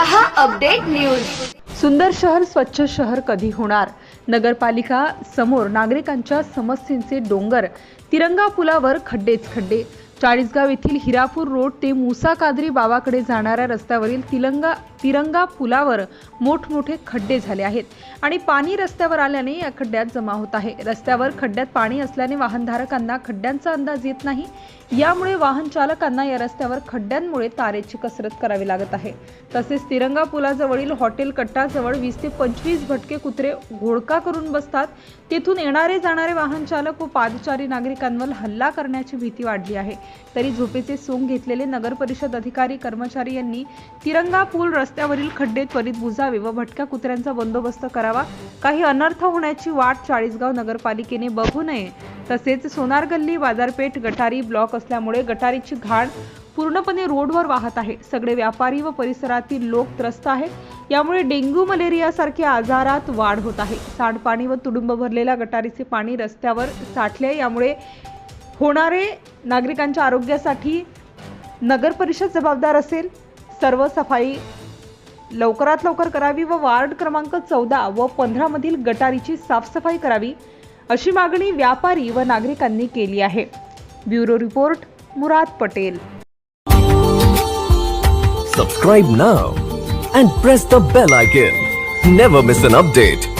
News. सुंदर शहर स्वच्छ शहर कधी होणार? नगरपालिका समोर नागरिकांच्या समस्येचे डोंगर. तिरंगा पुलावर खड्डेच खड्डे. चाळीसगाव येथील हिरापूर रोड ते मुसा कादरी बाबाकडे जाणाऱ्या रस्त्यावरील तिरंगा तिरंगा पुलावर मोठमोठे खड्डे झाले आहेत आणि पाणी रस्त्यावर आल्याने या खड्ड्यात जमा होत आहे. रस्त्यावर खड्ड्यात पाणी असल्याने वाहनधारकांना खड्ड्यांचा अंदाज येत नाही. यामुळे वाहन चालकांना या रस्त्यावर खड्ड्यांमुळे तारेची कसरत करावी लागत आहे. तसेच तिरंगा पुलाजवळील हॉटेल कट्टाजवळ वीस ते पंचवीस भटके कुत्रे घोडका करून बसतात. तेथून येणारे जाणारे वाहन चालक व पादचारी नागरिकांवर हल्ला करण्याची भीती वाढली आहे. तरी झोपेचे सोंग घेतलेले नगर परिषद अधिकारी कर्मचारी यांनी तिरंगा पूल रस्त्यावरील खड्डे त्वरित बुजावे व भटक्या कुत्र्यांचा बंदोबस्त करावा. काही अनर्थ होण्याची वाट चाळीसगाव नगरपालिकेने बघू नये. तसेच सोनार गल्ली बाजारपेठ गटारी ब्लॉक असल्यामुळे गटारीची घाण पूर्णपणे रोडवर वाहत आहे. सगळे व्यापारी व परिसरातील लोक त्रस्त आहेत. यामुळे डेंग्यू मलेरिया सारख्या आजारात वाढ होत आहे. सांडपाणी व तुडुंब भरलेल्या गटारीचे पाणी रस्त्यावर साठले. यामुळे होणारे नागरिकांच्या आरोग्यासाठी नगर परिषद जबाबदार असेल. सर्व सफाई लवकरात लवकर करावी व वार्ड क्रमांक चौदा व पंधरामधील गटारीची साफसफाई करावी अशी मागणी व्यापारी व नागरिकांनी केली आहे. Bureau report Murad Patel. Subscribe now and press the bell icon never miss an update